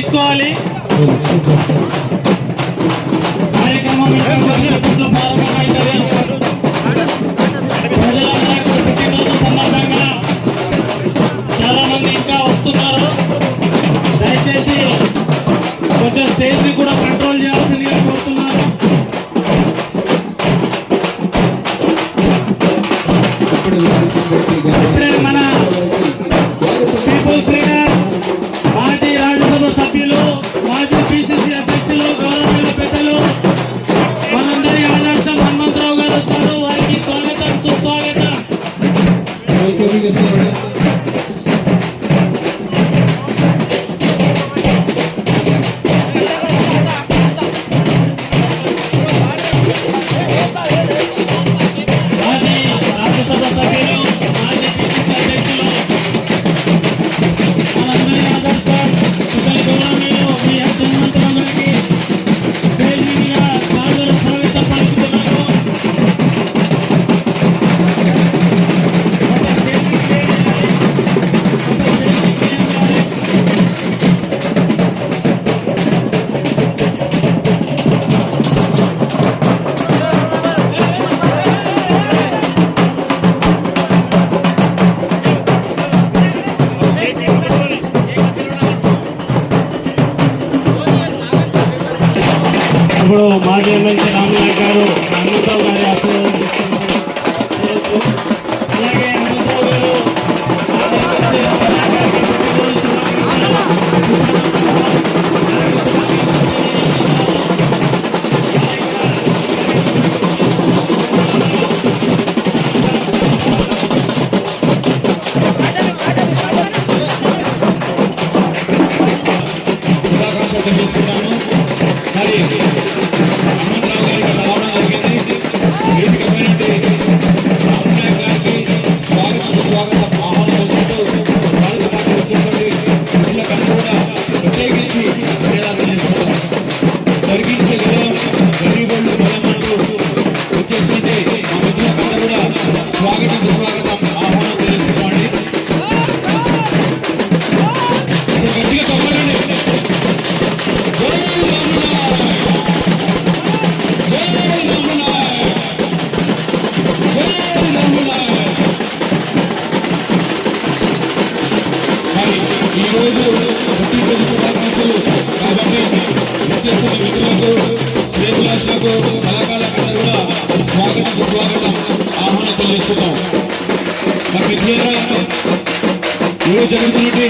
తీసుకోవాలి. ఇప్పుడు మాజీ ఎమ్మెల్సీ రామనాయక్ గారు హనుమంతరావు గారి ఈరోజు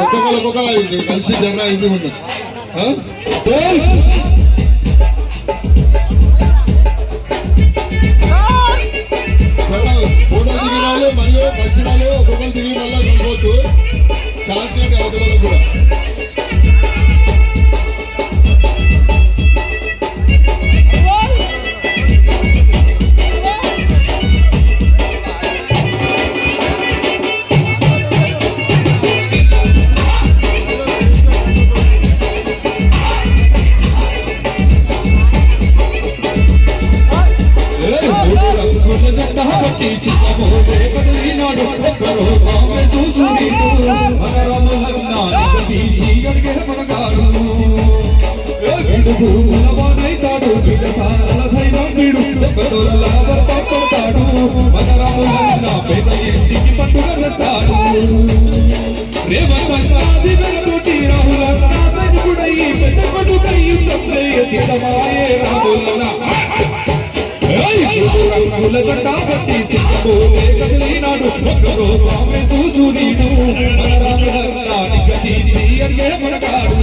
ఒక్కొక్కరు ఒక్కొక్కరు ఇది కలిసి జర్నా ఇది ఉంది ఫోటో దిగినాలు మరియు వచ్చిన ఒక్కొక్కరు దిగి మళ్ళీ కలుకోవచ్చు ఛాన్స్ అవతల కూడా. ನನ್ನದೊಡ್ಡ ಗತಿ ಸಿಕ್ಕೋ ವೇಗದಲ್ಲಿ ನಾಡು ಮಕ್ಕಳು ಕಾಂಗ್ರೆಸ್ ಸೂಸು ನೀಡು ರಾಜಧಾನಿ ಗತಿ ಸಿಎಂಗೆ ಮೊಳಗಾಡು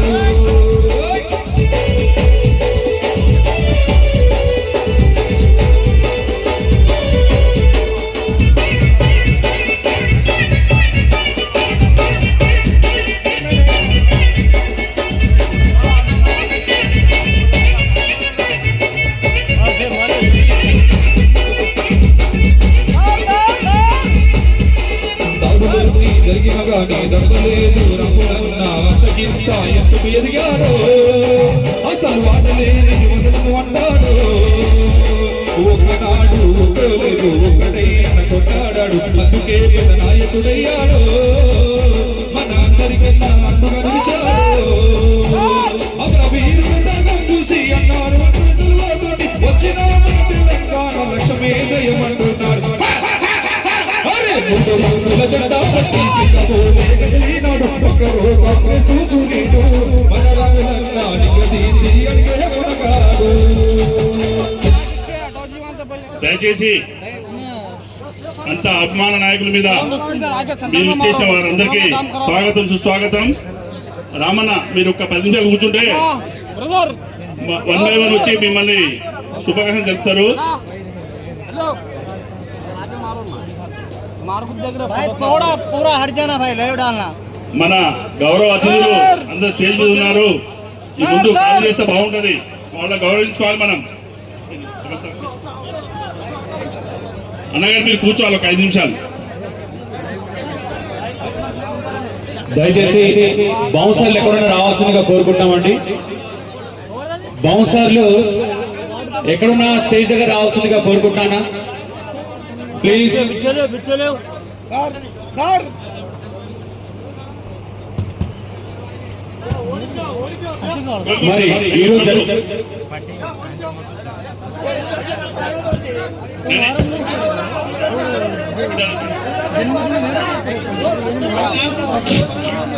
జరిగిన గాని దక్కలేదు అంతకింత ఎందుకు ఎదిగాడు? అసలు వాడలేని వదలను అన్నాడు ఒక్కనాడు ఒక్కలేదు ఒక్కటైన కొట్టాడాడు. అందుకే పెద్ద నాయకుడయ్యాడు మన అందరికన్నా అండగా నిలిచాడు? దయచేసి అంత అభిమాన నాయకుల మీద మీరు ఇచ్చేసిన వారందరికీ స్వాగతం సుస్వాగతం. రామన్న మీరు ఒక పది నిమిషాలు కూర్చుంటే వన్ బై వన్ వచ్చి మిమ్మల్ని శుభాకాంక్షలు తెలుపుతారు మన గౌరవ అతిథులు అందరు స్టేజ్ మీద ఉన్నారు. ఈ ముందు కాల్ చేస్తే బాగుంటది. వాళ్ళ గౌరవించుకోవాలి మనం. అన్నగారు మీరు కూర్చోవాలి ఒక ఐదు నిమిషాలు. దయచేసి బౌన్సర్లు ఎక్కడున్నా రావాల్సిందిగా కోరుకుంటామండి బౌన్సర్లు ఎక్కడున్నా స్టేజ్ దగ్గర రావాల్సిందిగా కోరుకుంటానా ప్లీజ్. మరి ఈరోజు జరుగు-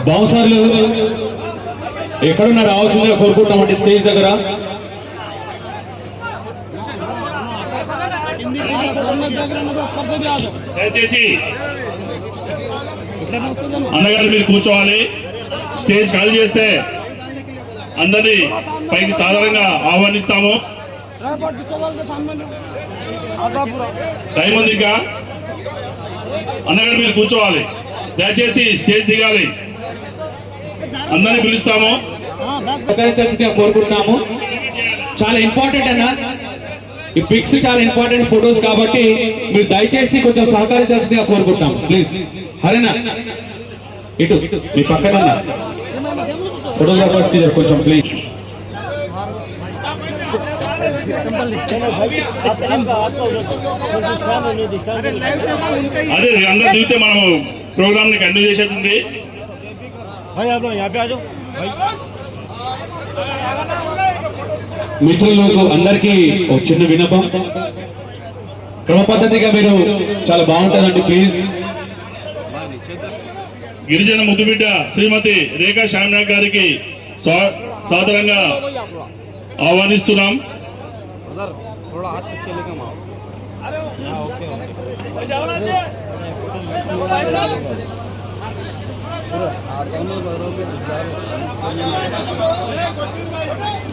బౌన్సర్లు ఎక్కడున్నా రావాల్సిందిగా కోరుకుంటామండి స్టేజ్ దగ్గర. దయచేసి అన్నగారు మీరు కూర్చోవాలి. స్టేజ్ ఖాళీ చేస్తే అందరినీ పైకి సాధారణంగా ఆహ్వానిస్తాము. టైం ఉంది ఇంకా? అన్నగారు మీరు కూర్చోవాలి. దయచేసి స్టేజ్ దిగాలి. అందరినీ పిలుస్తాము. కోరుకుంటున్నాము. చాలా ఇంపార్టెంట్ అన్న. ఈ పిక్స్ చాలా ఇంపార్టెంట్ ఫొటోస్ కాబట్టి మీరు దయచేసి కొంచెం సహకరించాల్సిందిగా కోరుకుంటున్నాం. ప్లీజ్. హరేనా. ఇటు మీ పక్కన ఉన్న. ఫోటోగ్రాఫర్స్కి కొంచెం ప్లీజ్. అదే అందరు దిగితే మనము ప్రోగ్రామ్ని కంటిన్యూ చేసేది మిత్రులకు అందరికీ ఒక చిన్న వినపం క్రమపద్ధతిగా మీరు చాలా బాగుంటుందండి ప్లీజ్. గిరిజన ముద్దుబిడ్డ శ్రీమతి రేఖా శ్యామ్నాథ్ గారికి సాధారణంగా ఆహ్వానిస్తున్నాం. ఓకే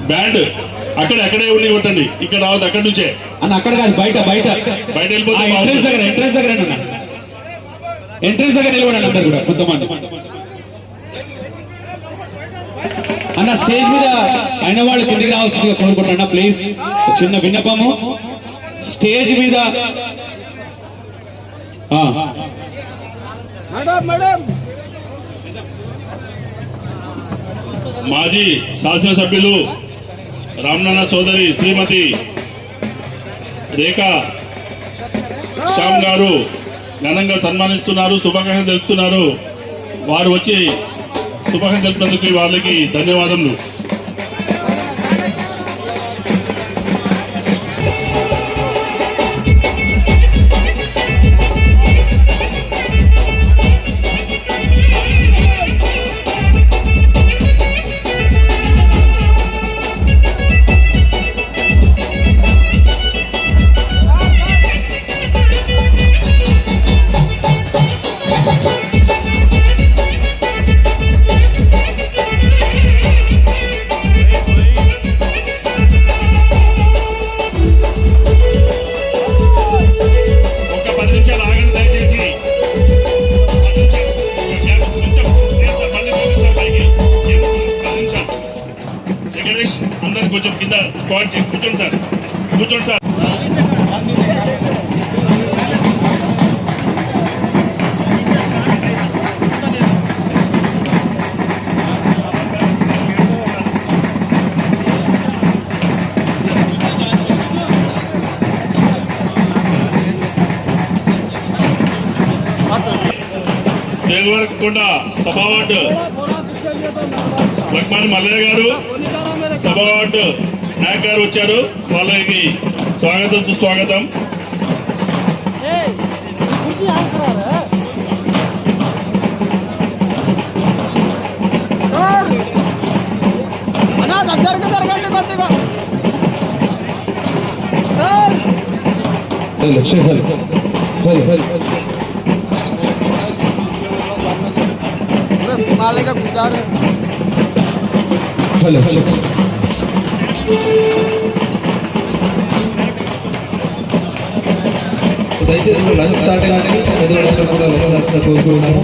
బ్యాండ్ అక్కడ అక్కడే ఉండి కొట్టండి. ఇక్కడ రావద్దు అక్కడి నుంచే. అన్న అక్కడ కాదు బయట బయట. బయట వెళ్ళిపోతే ఎంట్రెన్స్ దగ్గర ఎంట్రెన్స్ దగ్గర అన్న. ఎంట్రెన్స్ దగ్గర నిలబడండి అందరు కూడా కొంతమంది. అన్న స్టేజ్ మీద అయిన వాళ్ళు కిందికి రావాల్సిందిగా కోరుకుంటున్నా ప్లీజ్ చిన్న విన్నపము. స్టేజ్ మీద. ఆ, మాజీ శాసనసభ్యులు రామనాన్న సోదరి శ్రీమతి రేఖా శ్యామ్ గారు ఘనంగా సన్మానిస్తున్నారు శుభాకాంక్షలు తెలుపుతున్నారు. వారు వచ్చి శుభాకాంక్షలు తెలిపినందుకు వాళ్ళకి ధన్యవాదములు. కొంచెం కింద స్క్వాట్ కూర్చోండి సార్. కూర్చోండి సార్. దేవరకొండ సభా వార్డు. లక్మాన్ మల్లయ్య గారు. సభా వార్డు నాయక్ గారు వచ్చారు. వాళ్ళకి స్వాగతం సుస్వాగతం హలో హలో హలో చెక్ దయచేసి లంచ్ స్టార్ట్ అయినట్టు ఎదురు కూడా లంచ్ కోరుకుంటున్నాము